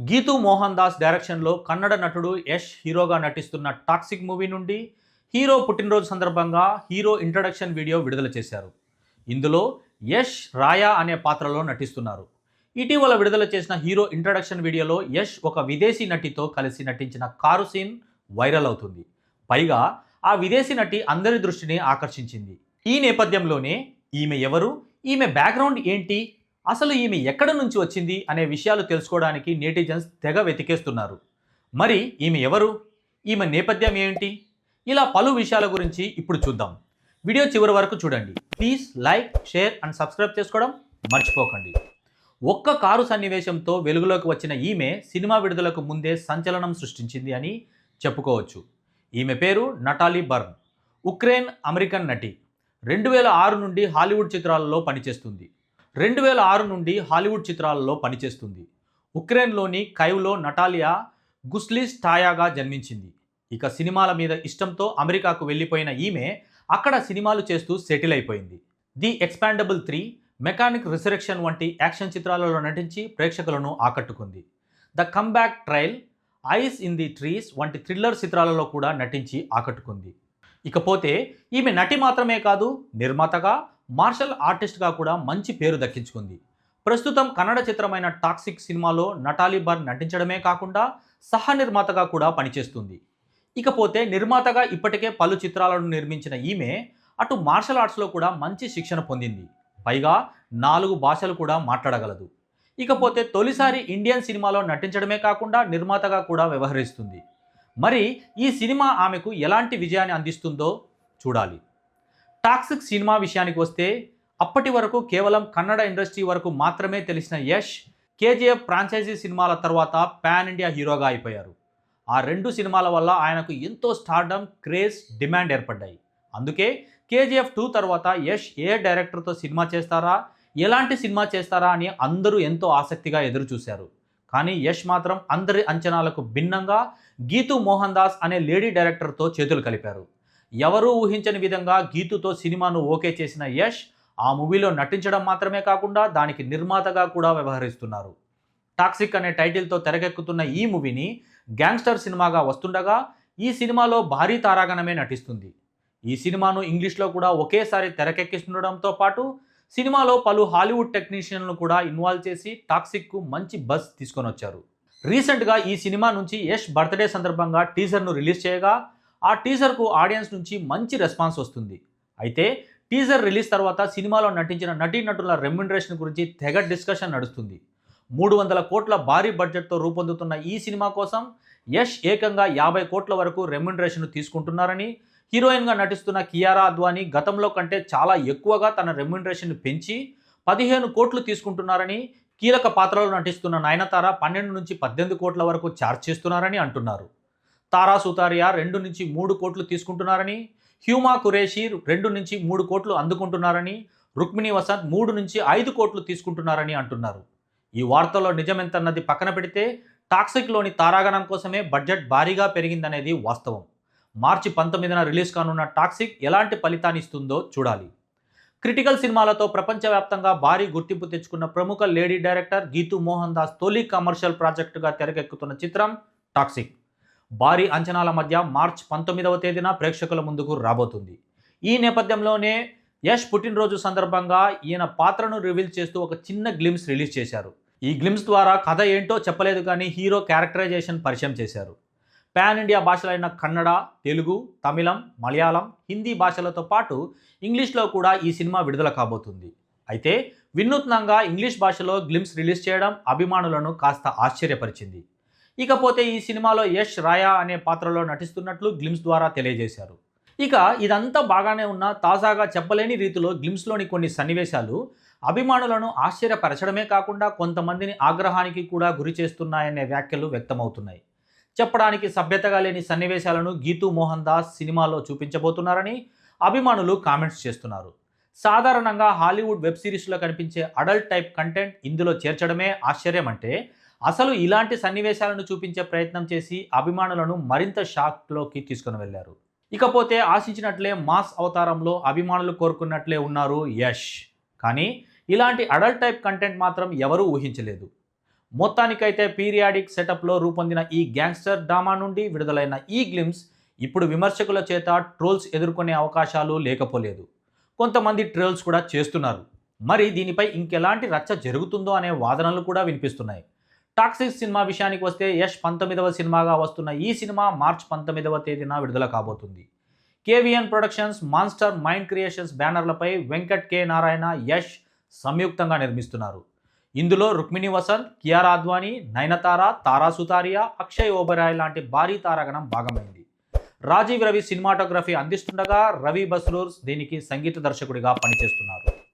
గీతూ మోహన్ దాస్ డైరెక్షన్లో కన్నడ నటుడు యష్ హీరోగా నటిస్తున్న టాక్సిక్ మూవీ నుండి హీరో పుట్టినరోజు సందర్భంగా హీరో ఇంట్రడక్షన్ వీడియో విడుదల చేశారు. ఇందులో యష్ రాయా అనే పాత్రలో నటిస్తున్నారు. ఇటీవల విడుదల చేసిన హీరో ఇంట్రడక్షన్ వీడియోలో యష్ ఒక విదేశీ నటితో కలిసి నటించిన కారు సీన్ వైరల్ అవుతుంది. పైగా ఆ విదేశీ నటి అందరి దృష్టిని ఆకర్షించింది. ఈ నేపథ్యంలోనే ఈమె ఎవరు? ఈమె బ్యాక్గ్రౌండ్ ఏంటి? అసలు ఈమె ఎక్కడ నుంచి వచ్చింది అనే విషయాలు తెలుసుకోవడానికి నేటిజన్స్ తెగ వెతికేస్తున్నారు. మరి ఈమె ఎవరు? ఈమె నేపథ్యం ఏంటి? ఇలా పలు విషయాల గురించి ఇప్పుడు చూద్దాం. వీడియో చివరి వరకు చూడండి. Please like share and subscribe చేసుకోవడం మర్చిపోకండి. ఒక్క కారు సన్నివేశంతో వెలుగులోకి వచ్చిన ఈమె సినిమా విడుదలకు ముందే సంచలనం సృష్టించింది అని చెప్పుకోవచ్చు. ఈమె పేరు నటాలీ బర్న్ ఉక్రెయిన్ అమెరికన్ నటి. రెండు వేల ఆరు నుండి హాలీవుడ్ చిత్రాలలో పనిచేస్తుంది. రెండు వేల ఆరు నుండి హాలీవుడ్ చిత్రాలలో పనిచేస్తుంది. ఉక్రెయిన్లోని కైవ్లో నటాలియా గుస్లిస్టాయాగా జన్మించింది. ఇక సినిమాల మీద ఇష్టంతో అమెరికాకు వెళ్ళిపోయిన ఈమె అక్కడ సినిమాలు చేస్తూ సెటిల్ అయిపోయింది. The Expendable three Mechanic Resurrection వంటి యాక్షన్ చిత్రాలలో నటించి ప్రేక్షకులను ఆకట్టుకుంది. The Comeback Trail Eyes in the Trees వంటి థ్రిల్లర్ చిత్రాలలో కూడా నటించి ఆకట్టుకుంది. ఇకపోతే ఈమె నటి మాత్రమే కాదు నిర్మాతగా మార్షల్ ఆర్టిస్ట్గా కూడా మంచి పేరు దక్కించుకుంది. ప్రస్తుతం కన్నడ చిత్రమైన టాక్సిక్ సినిమాలో నటాలి బర్ నటించడమే కాకుండా సహ నిర్మాతగా కూడా పనిచేస్తుంది. ఇకపోతే నిర్మాతగా ఇప్పటికే పలు చిత్రాలను నిర్మించిన ఈమె అటు మార్షల్ ఆర్ట్స్లో కూడా మంచి శిక్షణ పొందింది. పైగా నాలుగు భాషలు కూడా మాట్లాడగలదు. ఇకపోతే తొలిసారి ఇండియన్ సినిమాలో నటించడమే కాకుండా నిర్మాతగా కూడా వ్యవహరిస్తుంది. మరి ఈ సినిమా ఆమెకు ఎలాంటి విజయాన్ని అందిస్తుందో చూడాలి. టాక్సిక్ సినిమా విషయానికి వస్తే అప్పటి వరకు కేవలం కన్నడ ఇండస్ట్రీ వరకు మాత్రమే తెలిసిన యష్ కేజీఎఫ్ ఫ్రాంచైజీ సినిమాల తర్వాత పాన్ ఇండియా హీరోగా అయిపోయారు. ఆ రెండు సినిమాల వల్ల ఆయనకు ఎంతో స్టార్డమ్ క్రేజ్ డిమాండ్ ఏర్పడ్డాయి. అందుకే కేజీఎఫ్ టూ తర్వాత యష్ ఏ డైరెక్టర్తో సినిమా చేస్తారా ఎలాంటి సినిమా చేస్తారా అని అందరూ ఎంతో ఆసక్తిగా ఎదురు చూశారు కానీ యష్ మాత్రం అందరి అంచనాలకు భిన్నంగా గీతు మోహన్ దాస్ అనే లేడీ డైరెక్టర్తో చేతులు కలిపారు. ఎవరూ ఊహించని విధంగా గీతుతో సినిమాను ఓకే చేసిన యష్ ఆ మూవీలో నటించడం మాత్రమే కాకుండా దానికి నిర్మాతగా కూడా వ్యవహరిస్తున్నారు. టాక్సిక్ అనే టైటిల్తో తెరకెక్కుతున్న ఈ మూవీని గ్యాంగ్స్టర్ సినిమాగా వస్తుండగా ఈ సినిమాలో భారీ తారాగణమే నటిస్తుంది. ఈ సినిమాను ఇంగ్లీష్లో కూడా ఒకేసారి తెరకెక్కిస్తుండడంతో పాటు సినిమాలో పలు హాలీవుడ్ టెక్నీషియన్లను కూడా ఇన్వాల్వ్ చేసి టాక్సిక్కు మంచి బస్ తీసుకొని వచ్చారు రీసెంట్గా ఈ సినిమా నుంచి యష్ బర్త్డే సందర్భంగా టీజర్ను రిలీజ్ చేయగా ఆ టీజర్కు ఆడియన్స్ నుంచి మంచి రెస్పాన్స్ వస్తుంది. అయితే టీజర్ రిలీజ్ తర్వాత సినిమాలో నటించిన నటీనటుల రెమ్యునరేషన్ గురించి తెగ డిస్కషన్ నడుస్తుంది. మూడు వందల కోట్ల భారీ బడ్జెట్తో రూపొందుతున్న ఈ సినిమా కోసం యష్ ఏకంగా యాభై కోట్ల వరకు రెమ్యునరేషన్ తీసుకుంటున్నారని హీరోయిన్గా నటిస్తున్న కియారా అద్వానీ గతంలో కంటే చాలా ఎక్కువగా తన రెమ్యునరేషన్ పెంచి పదిహేను కోట్లు తీసుకుంటున్నారని కీలక పాత్రలో నటిస్తున్న నయనతార పన్నెండు నుంచి పద్దెనిమిది కోట్ల వరకు ఛార్జ్ చేస్తున్నారని అంటున్నారు. తారా సుతారియా రెండు నుంచి మూడు కోట్లు తీసుకుంటున్నారని హ్యూమా కురేషి రెండు నుంచి మూడు కోట్లు అందుకుంటున్నారని రుక్మిణి వసంత్ మూడు నుంచి ఐదు కోట్లు తీసుకుంటున్నారని అంటున్నారు. ఈ వార్తలో నిజమెంతన్నది పక్కన పెడితే టాక్సిక్లోని తారాగణం కోసమే బడ్జెట్ భారీగా పెరిగిందనేది వాస్తవం. మార్చి పంతొమ్మిదిన రిలీజ్ కానున్న టాక్సిక్ ఎలాంటి ఫలితాన్ని ఇస్తుందో చూడాలి. క్రిటికల్ సినిమాలతో ప్రపంచవ్యాప్తంగా భారీ గుర్తింపు తెచ్చుకున్న ప్రముఖ లేడీ డైరెక్టర్ గీతు మోహన్ దాస్ తొలి కమర్షియల్ ప్రాజెక్టుగా తెరకెక్కుతున్న చిత్రం టాక్సిక్. భారీ అంచనాల మధ్య మార్చ్ పంతొమ్మిదవ తేదీన ప్రేక్షకుల ముందుకు రాబోతుంది. ఈ నేపథ్యంలోనే యష్ పుట్టినరోజు సందర్భంగా ఈయన పాత్రను రివీల్ చేస్తూ ఒక చిన్న గ్లిమ్స్ రిలీజ్ చేశారు. ఈ గ్లిమ్స్ ద్వారా కథ ఏంటో చెప్పలేదు కానీ హీరో క్యారెక్టరైజేషన్ పరిచయం చేశారు. పాన్ ఇండియా భాషలైన కన్నడ తెలుగు తమిళం మలయాళం హిందీ భాషలతో పాటు ఇంగ్లీష్లో కూడా ఈ సినిమా విడుదల కాబోతుంది. అయితే వినూత్నంగా ఇంగ్లీష్ భాషలో గ్లిమ్స్ రిలీజ్ చేయడం అభిమానులను కాస్త ఆశ్చర్యపరిచింది. ఇకపోతే ఈ సినిమాలో యష్ రాయా అనే పాత్రలో నటిస్తున్నట్లు గ్లిమ్స్ ద్వారా తెలియజేశారు. ఇక ఇదంతా బాగానే ఉన్న తాజాగా చెప్పలేని రీతిలో గ్లిమ్స్లోని కొన్ని సన్నివేశాలు అభిమానులను ఆశ్చర్యపరచడమే కాకుండా కొంతమందిని ఆగ్రహానికి కూడా గురి చేస్తున్నాయనే వ్యాఖ్యలు వ్యక్తమవుతున్నాయి. చెప్పడానికి సభ్యతగా లేని సన్నివేశాలను గీతూ మోహన్ దాస్ సినిమాలో చూపించబోతున్నారని అభిమానులు కామెంట్స్ చేస్తున్నారు. సాధారణంగా హాలీవుడ్ వెబ్ సిరీస్లో కనిపించే అడల్ట్ టైప్ కంటెంట్ ఇందులో చేర్చడమే ఆశ్చర్యం అంటే అసలు ఇలాంటి సన్నివేశాలను చూపించే ప్రయత్నం చేసి అభిమానులను మరింత షాక్లోకి తీసుకుని వెళ్ళారు. ఇకపోతే ఆశించినట్లే మాస్ అవతారంలో అభిమానులు కోరుకున్నట్లే ఉన్నారు యష్. కానీ ఇలాంటి అడల్ట్ టైప్ కంటెంట్ మాత్రం ఎవరూ ఊహించలేదు. మొత్తానికైతే పీరియాడిక్ సెటప్లో రూపొందిన ఈ గ్యాంగ్స్టర్ డ్రామా నుండి విడుదలైన ఈ గ్లిమ్స్ ఇప్పుడు విమర్శకుల చేత ట్రోల్స్ ఎదుర్కొనే అవకాశాలు లేకపోలేదు. కొంతమంది ట్రోల్స్ కూడా చేస్తున్నారు. మరి దీనిపై ఇంకెలాంటి రచ్చ జరుగుతుందో అనే వాదనలు కూడా వినిపిస్తున్నాయి. టాక్సిక్ సినిమా విషయానికి వస్తే యష్ పంతొమ్మిదవ సినిమాగా వస్తున్న ఈ సినిమా మార్చ్ పంతొమ్మిదవ తేదీన విడుదల కాబోతుంది. KVN productions monster mind creations బ్యానర్లపై Venkat K. Narayana Yash సంయుక్తంగా నిర్మిస్తున్నారు. ఇందులో రుక్మిణి వసంత్ కియార్ అద్వానీ నయనతార తారా సుతారియా అక్షయ్ ఓబరాయ్ లాంటి భారీ తారాగణం భాగమైంది. రాజీవ్ రవి సినిమాటోగ్రఫీ అందిస్తుండగా రవి బస్రూర్ దీనికి సంగీత దర్శకుడిగా పనిచేస్తున్నారు.